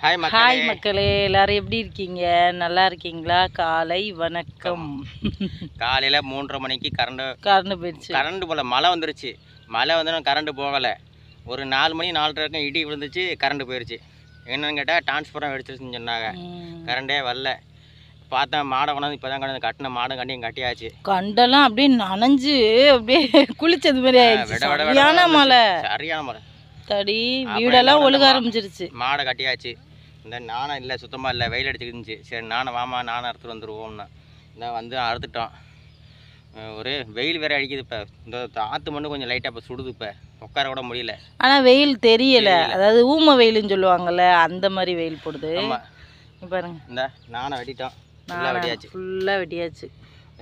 Hi hi மக்களே. எல்லாரும் எப்படி இருக்கீங்க? நல்லா இருக்கீங்களா? காலை வணக்கம். காலையில் மூன்றரை மணிக்கு கரண்ட் கரண்ட் போயிடுச்சு. கரண்ட் போல மழை வந்துருச்சு. மழை வந்து கரண்ட் போகலை. ஒரு நாலு மணி நாலரை வரைக்கும் இடி விழுந்துச்சு கரண்ட் போயிடுச்சு என்னன்னு கேட்டால் டிரான்ஸ்ஃபரம் வெடிச்சிருச்சுன்னு சொன்னாங்க. கரண்டே வரல. பார்த்தா மாடை கொண்டாந்து இப்போ தான் கொண்டாந்து கட்டின மாடும் கண்டியும் கட்டியாச்சு. கண்டெல்லாம் அப்படியே நனைஞ்சு அப்படியே குளிச்சது மாதிரி ஆயிடுச்சு. சரியான மழை. சரியான மழை. தடி வீடெல்லாம் ஒழுக? ஆரம்பிச்சிருச்சு. மாடை கட்டியாச்சு. இந்த நாணம் இல்லை சுத்தமாக இல்லை வெயில் அடிச்சுக்கிருந்துச்சு. சரி நானும் வாமா நானும் அறுத்துட்டு வந்துடுவோம்னா இந்த வந்து அறுத்துட்டோம். ஒரு வெயில் வேற அடிக்குது இப்போ. இந்த ஆற்று மண்ணு கொஞ்சம் லைட்டாக இப்போ சுடுது இப்போ. உட்கார கூட முடியல. ஆனா வெயில் தெரியல. அதாவது ஊம வெயிலுன்னு சொல்லுவாங்கல்ல அந்த மாதிரி வெயில் போடுது. பாருங்க. இந்த நானை வெட்டிட்டோம். ஃபுல்லாக வெட்டியாச்சு. ஃபுல்லா வெட்டியாச்சு.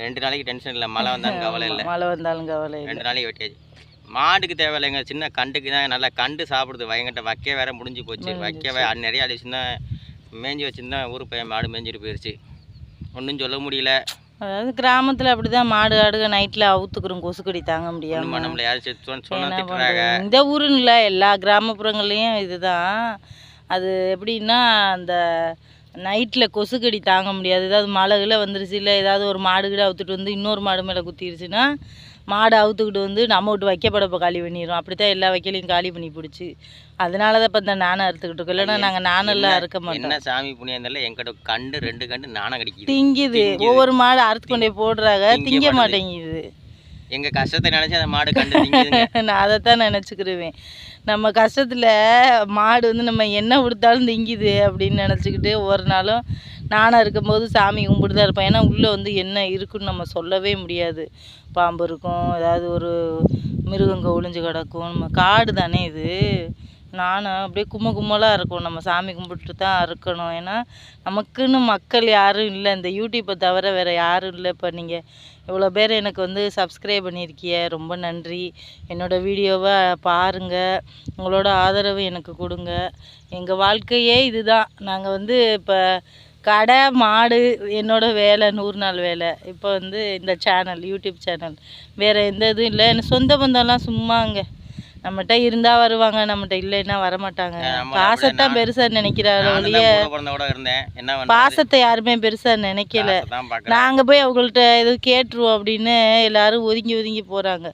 ரெண்டு நாளைக்கு டென்ஷன் இல்லை. மழை வந்தாலும் கவலை இல்லை. மழை வந்தாலும் கவலை ரெண்டு நாளைக்கு வெட்டியாச்சு. மாடுக்கு தேவையில்லைங்க. சின்ன கண்டுக்கு தான் நல்லா கண்டு சாப்பிடுது. வயங்கிட்ட வைக்க வேற முடிஞ்சு போச்சு. வைக்கவே அது நிறைய அழிச்சுன்னா மேய்ஞ்சி வச்சுருந்தா ஊருக்கு போய் மாடு மேய்ஞ்சிட்டு போயிடுச்சு ஒன்றும் சொல்ல முடியல. அதாவது கிராமத்துல அப்படிதான் மாடு ஆடுக நைட்ல அவுத்துக்கிறோம். கொசுக்கடி தாங்க பண்றது? இந்த ஊருன்னு இல்லை எல்லா கிராமப்புறங்கள்லேயும் இதுதான். அது எப்படின்னா அந்த நைட்டில் கொசுக்கடி தாங்க முடியாது. ஏதாவது மழைகளை வந்துருச்சு இல்லை ஏதாவது ஒரு மாடு கிட்ட அவுத்துட்டு வந்து இன்னொரு மாடு மேலே குத்திருச்சுன்னா மாடு அவுத்துக்கிட்டு வந்து நம்ம விட்டு வைக்கப்படப்போ காலி பண்ணிடும் அப்படி தான் எல்லா வைக்கலையும் காலி பண்ணி பிடிச்சி. அதனால தான் இப்போ இந்த நானை அறுத்துக்கிட்டு இருக்கோம். இல்லைன்னா நாங்கள் நானெல்லாம் அறுக்க மாட்டோம். என்ன சாமி புண்ணியம் எங்கிட்ட கண்டு ரெண்டு கண்டு நாணம் கிடைக்குது. திங்குது. ஒவ்வொரு மாடு அறுத்து கொண்டே போடுறாங்க. திங்க மாட்டேங்குது. எங்க கஷ்டத்தை நினைச்சு அந்த மாடு கண்டு நான் அதைத்தான் நினச்சிக்கிருவேன். நம்ம கஷ்டத்தில் மாடு வந்து நம்ம என்ன கொடுத்தாலும் திங்குது அப்படின்னு நினச்சிக்கிட்டு ஒவ்வொரு நாளும் நானாக இருக்கும்போது சாமி கும்பிட்டு தான் இருப்பேன். ஏன்னா உள்ளே வந்து என்ன இருக்குன்னு நம்ம சொல்லவே முடியாது. பாம்பு இருக்கும் ஏதாவது ஒரு மிருகங்க ஒளிஞ்சு கிடக்கும். நம்ம காடு தானே இது. நானும் அப்படியே கும்ம கும்மலாக இருக்கும். நம்ம சாமி கும்பிட்டு தான் இருக்கணும். ஏன்னா நமக்குன்னு மக்கள் யாரும் இல்லை. இந்த யூடியூப்பை தவிர வேறு யாரும் இல்லை. இப்போ நீங்கள் இவ்வளோ பேர் எனக்கு வந்து சப்ஸ்கிரைப் பண்ணியிருக்கிய ரொம்ப நன்றி. என்னோடய வீடியோவை பாருங்கள் உங்களோட ஆதரவு எனக்கு கொடுங்க. எங்கள் வாழ்க்கையே இதுதான். நாங்கள் வந்து இப்போ கடை மாடு என்னோட வேலை நூறு நாள் வேலை. இப்போ வந்து இந்த சேனல் யூடியூப் சேனல் வேறு எந்த இதுவும் இல்லை. எனக்கு சொந்த பந்தம்லாம் சும்மாங்க. நம்மகிட்ட இருந்தால் வருவாங்க நம்மகிட்ட இல்லைன்னா வரமாட்டாங்க. பாசத்தான் பெருசாக நினைக்கிறாரு ஒழிய பாசத்தை யாருமே பெருசாக நினைக்கல. நாங்கள் போய் அவங்கள்ட்ட எதுவும் கேட்டுருவோம் அப்படின்னு எல்லாரும் ஒதுங்கி ஒதுங்கி போகிறாங்க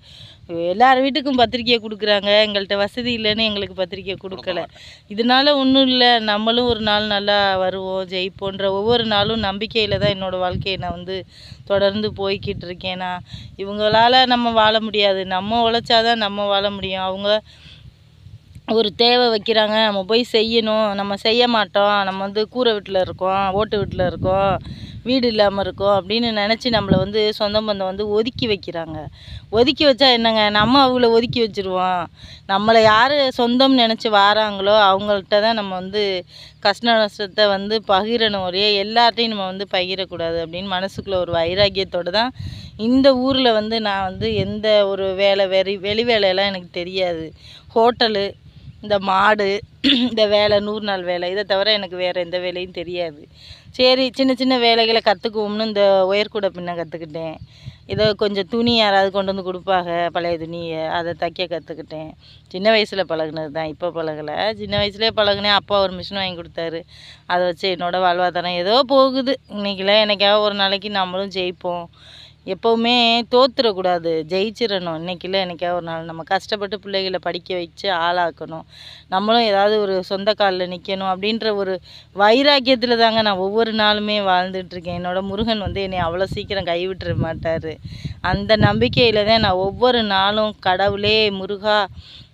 எல்லார் வீட்டுக்கும் பத்திரிக்கையை கொடுக்குறாங்க. எங்கள்கிட்ட வசதி இல்லைன்னு எங்களுக்கு பத்திரிக்கை கொடுக்கல. இதனால ஒன்றும் இல்லை. நம்மளும் ஒரு நாள் நல்லா வருவோம் ஜெயிப்போன்ற ஒவ்வொரு நாளும் நம்பிக்கையில் தான் என்னோடய வாழ்க்கையை நான் வந்து தொடர்ந்து போய்கிட்டு இருக்கேன் நான். இவங்களால நம்ம வாழ முடியாது. நம்ம உழைச்சாதான் நம்ம வாழ முடியும். அவங்க ஒரு தேவை வைக்கிறாங்க. நம்ம போய் செய்யணும். நம்ம செய்ய மாட்டோம். நம்ம வந்து கூரை வீட்டில் இருக்கோம் ஓட்டு வீட்டில் இருக்கோம். வீடு இல்லாமல் இருக்கோம் அப்படின்னு நினச்சி நம்மளை வந்து சொந்த பந்தம் வந்து ஒதுக்கி வைக்கிறாங்க. ஒதுக்கி வச்சா என்னங்க? நம்ம அவங்கள ஒதுக்கி வச்சுருவோம். நம்மளை யார் சொந்தம் நினச்சி வாராங்களோ அவங்கள்ட்ட தான் நம்ம வந்து கஷ்ட நஷ்டத்தை வந்து பகிரணும் ஒரே எல்லார்ட்டையும் நம்ம வந்து பகிரக்கூடாது அப்படின்னு மனசுக்குள்ளே ஒரு வைராக்கியத்தோடு தான் இந்த ஊரில் வந்து நான் வந்து எந்த ஒரு வேலை வெறி வெளி வேலையெல்லாம் எனக்கு தெரியாது. ஹோட்டலு இந்த மாடு இந்த வேலை நூறு நாள் வேலை இதை தவிர எனக்கு வேறு எந்த வேலையும் தெரியாது. சரி சின்ன சின்ன வேலைகளை கற்றுக்குவோம்னு இந்த ஒயர்கூடை பின்ன கற்றுக்கிட்டேன் ஏதோ கொஞ்சம் துணி யாராவது கொண்டு வந்து கொடுப்பாங்க பழைய துணியை அதை தைக்க கற்றுக்கிட்டேன் சின்ன வயசில் பழகுனது தான் இப்போ பழகலை. சின்ன வயசுலேயே பழகுனேன் அப்பா ஒரு மிஷின் வாங்கி கொடுத்தாரு. அதை வச்சு என்னோடய வாழ்வாதாரம் ஏதோ போகுது. இன்றைக்கெல்லாம் என்னைக்காவது ஒரு நாளைக்கு நம்மளும் ஜெயிப்போம். எப்போவுமே தோத்துடக்கூடாது. ஜெயிச்சிடணும். இன்றைக்கில் என்னைக்காவது ஒரு நாள் நம்ம கஷ்டப்பட்டு பிள்ளைகளை படிக்க வச்சு ஆளாக்கணும். நம்மளும் ஏதாவது ஒரு சொந்த காலில் நிற்கணும் அப்படின்ற ஒரு வைராக்கியத்தில் தாங்க நான் ஒவ்வொரு நாளுமே வாழ்ந்துட்டுருக்கேன் என்னோட முருகன் வந்து என்னை அவ்வளோ சீக்கிரம் கைவிட்டுற மாட்டார். அந்த நம்பிக்கையில் தான் நான் ஒவ்வொரு நாளும் கடவுளே முருகா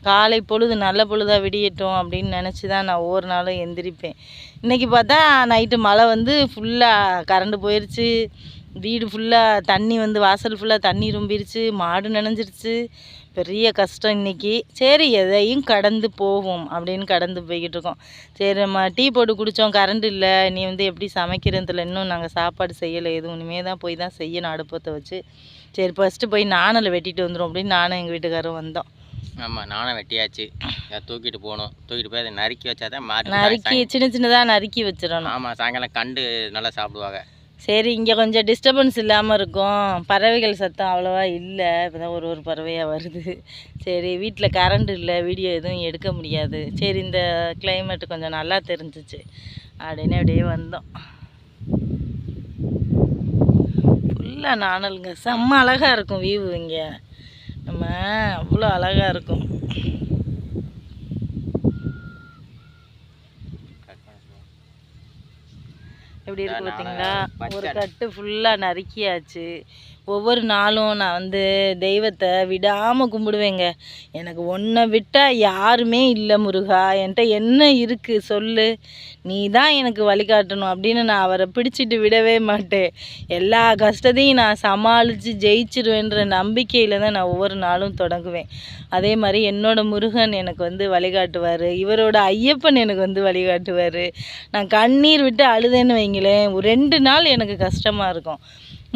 காலை பொழுது நல்ல பொழுதாக விடியட்டும் அப்படின்னு நினச்சி தான் நான் ஒவ்வொரு நாளும் எந்திரிப்பேன். இன்றைக்கி பார்த்தா நைட்டு மழை வந்து ஃபுல்லாக கரண்டு போயிடுச்சு வீடு ஃபுல்லாக தண்ணி வந்து வாசல் ஃபுல்லாக தண்ணி ரொம்பிருச்சு மாடு நனைஞ்சிருச்சு. பெரிய கஷ்டம் இன்னைக்கு. சரி எதையும் கடந்து போவோம் அப்படின்னு கடந்து போய்கிட்டு இருக்கோம். சரி நம்ம டீ போட்டு குடித்தோம் கரண்ட் இல்லை. நீ வந்து எப்படி சமைக்கிறதுல இன்னும் நாங்கள் சாப்பாடு செய்யலை எதுவும். இனிமேல் தான் போய் தான் செய்யணும் அடுப்பத்தை வச்சு. சரி ஃபஸ்ட்டு போய் நாணலை வெட்டிட்டு வந்துடும் அப்படின்னு நானும் எங்கள் வீட்டுக்காரரும் வந்தோம். ஆமாம் நானும் வெட்டியாச்சு. தூக்கிட்டு போகணும். தூக்கிட்டு போய் அதை நறுக்கி வச்சா தான் நறுக்கி சின்ன சின்னதாக நறுக்கி வச்சிடணும். ஆமாம் சாயங்காலம் கண்டு நல்லா சாப்பிடுவாங்க. சரி இங்கே கொஞ்சம் டிஸ்டர்பன்ஸ் இல்லாமல் இருக்கும். பறவைகள் சத்தம் அவ்வளோவா இல்லை. இப்போ தான் ஒரு ஒரு பறவையாக வருது. சரி வீட்டில் கரண்ட் இல்லை. வீடியோ எதுவும் எடுக்க முடியாது. சரி இந்த கிளைமேட்டு கொஞ்சம் நல்லா தெரிஞ்சிச்சு. அப்படின்னு அப்படியே வந்தோம். ஃபுல்லாக நாணலுங்க. செம்ம அழகாக இருக்கும் வியூ இங்கே. நம்ம அவ்வளோ அழகாக இருக்கும். எப்படி இருக்கு பார்த்தீங்களா. ஒரு கட்டு ஃபுல்லாக நறுக்கியாச்சு ஒவ்வொரு நாளும் நான் வந்து தெய்வத்தை விடாமல் கும்பிடுவேங்க. எனக்கு ஒன்றை விட்டால் யாருமே இல்லை முருகா. என்கிட்ட என்ன இருக்குது சொல்லு. நீ தான் எனக்கு வழிகாட்டணும் அப்படின்னு நான் அவரை பிடிச்சிட்டு விடவே மாட்டேன். எல்லா கஷ்டத்தையும் நான் சமாளித்து ஜெயிச்சிருவேன்ற நம்பிக்கையில் தான் நான் ஒவ்வொரு நாளும் தொடங்குவேன். அதே மாதிரி என்னோட முருகன் எனக்கு வந்து வழிகாட்டுவார். இவரோட ஐயப்பன் எனக்கு வந்து வழிகாட்டுவார். நான் கண்ணீர் விட்டு அழுதேன்னு வைங்களேன். ரெண்டு நாள் எனக்கு கஷ்டமாக இருக்கும்.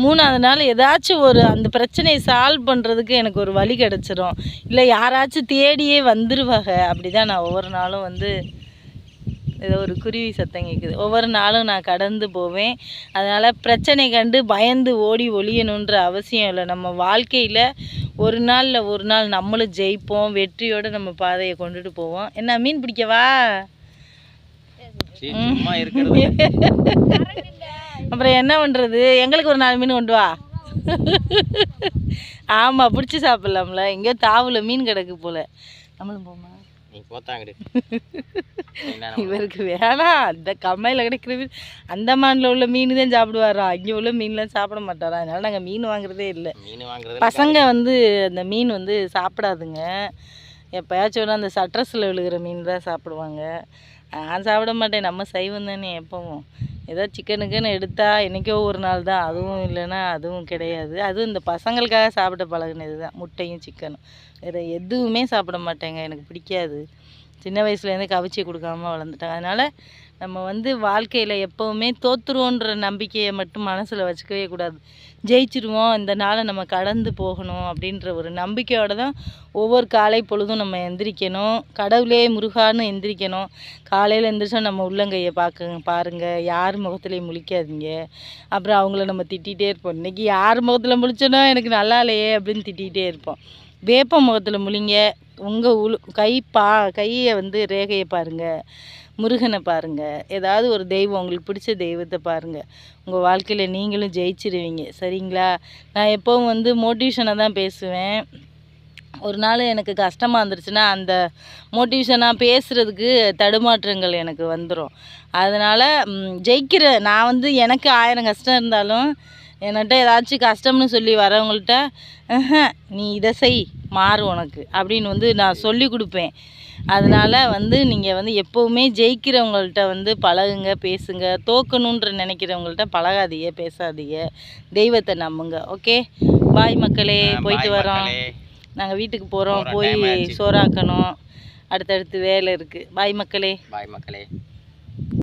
மூணாவது நாள் ஏதாச்சும் ஒரு அந்த பிரச்சனையை சால்வ் பண்ணுறதுக்கு எனக்கு ஒரு வழி கிடச்சிரும். இல்லை யாராச்சும் தேடியே வந்துருவாங்க. அப்படி தான் நான் ஒவ்வொரு நாளும் வந்து ஏதோ ஒரு குருவி சத்தம் கேட்குது ஒவ்வொரு நாளும் நான் கடந்து போவேன். அதனால் பிரச்சனை கண்டு பயந்து ஓடி ஒளியணுன்ற அவசியம் இல்லை. நம்ம வாழ்க்கையில் ஒரு நாளில் ஒரு நாள் நம்மளும் ஜெயிப்போம். வெற்றியோடு நம்ம பாதையை கொண்டுட்டு போவோம். என்ன மீன் பிடிக்கவா? சும்மா இருக்கிறது. அப்புறம் என்ன பண்ணுறது எங்களுக்கு ஒரு நாலு மீன் கொண்டு வா. ஆமாம் பிடிச்சி சாப்பிட்லாம்ல. எங்கேயோ தாவில் மீன் கிடக்கு போல். நம்மளும் போமா? நீ போத்தாங்கடு என்ன இவருக்கு வேணாம் அந்த கம்மையில் கிடைக்கிற மீன் அந்தமானில் உள்ள மீன் தான் சாப்பிடுவாராம் இங்கே உள்ள மீன்லாம் சாப்பிட மாட்டாராம் அதனால நாங்கள் மீன் வாங்குறதே இல்லை. பசங்க வந்து அந்த மீன் வந்து சாப்பிடாதுங்க. எப்போயாச்சும் ஒன்று அந்த சட்ரஸில் விழுகிற மீன் தான் சாப்பிடுவாங்க. நான் சாப்பிட மாட்டேன். நம்ம சைவம் தானே எப்பவும். ஏதோ சிக்கனுக்குன்னு எடுத்தால் என்றைக்கோ ஒரு நாள் தான். அதுவும் இல்லைன்னா அதுவும் கிடையாது. அதுவும் இந்த பசங்களுக்காக சாப்பிட பழகுனது தான் முட்டையும் சிக்கனும் வேறு எதுவுமே சாப்பிட மாட்டேங்க. எனக்கு பிடிக்காது. சின்ன வயசுலேருந்து கவிச்சி கொடுக்காம வளர்ந்துட்டாங்க. அதனால் நம்ம வந்து வாழ்க்கையில் எப்போவுமே தோற்றுருவோன்ற நம்பிக்கையை மட்டும் மனசில் வச்சுக்கவே கூடாது. ஜெயிச்சிருவோம் இந்த நாளை நம்ம கடந்து போகணும் அப்படின்ற ஒரு நம்பிக்கையோடு தான் ஒவ்வொரு காலை பொழுதும் நம்ம எந்திரிக்கணும். கடவுளே முருகான்னு எந்திரிக்கணும். காலையில் எந்திரிச்சா நம்ம உள்ளங்கையை பார்க்க பாருங்கள் யார் முகத்துலேயும் முழிக்காதீங்க. அப்புறம் அவங்கள நம்ம திட்டிகிட்டே இருப்போம். இன்றைக்கி யார் முகத்தில் முழிச்சோன்னா எனக்கு நல்லா இல்லையே அப்படின்னு திட்டிகிட்டே இருப்போம். வேப்ப முகத்தில் முழிங்க உங்கள் உளு கை பா கையை வந்து ரேகையை பாருங்கள் முருகனை பாருங்கள் ஏதாவது ஒரு தெய்வம் உங்களுக்கு பிடிச்ச தெய்வத்தை பாருங்கள் உங்கள் வாழ்க்கையில் நீங்களும் ஜெயிச்சிருவீங்க. சரிங்களா? நான் எப்போவும் வந்து மோட்டிவேஷனை தான் பேசுவேன். ஒரு நாள் எனக்கு கஷ்டமாக இருந்துருச்சுன்னா அந்த மோட்டிவேஷனாக பேசுகிறதுக்கு தடுமாற்றங்கள் எனக்கு வந்துடும் அதனால் ஜெயிக்கிற நான் வந்து எனக்கு ஆயிரம் கஷ்டம் இருந்தாலும் என்கிட்ட ஏதாச்சும் கஷ்டம்னு சொல்லி வரவங்கள்ட்ட "ஆஹா, நீ இதை செய் மாறு உனக்கு அப்படின்னு வந்து நான் சொல்லி கொடுப்பேன். அதனால் வந்து நீங்கள் வந்து எப்போவுமே ஜெயிக்கிறவங்கள்ட்ட வந்து பழகுங்க பேசுங்க. தோக்கணுன்ற நினைக்கிறவங்கள்ட்ட பழகாதீங்க பேசாதீங்க. தெய்வத்தை நம்புங்க ஓகே? பாய் மக்களே போயிட்டு வரோம். நாங்கள் வீட்டுக்கு போகிறோம் போய். சோறாக்கணும். அடுத்தடுத்து வேலை இருக்குது பாய் மக்களே. பாய் மக்களே.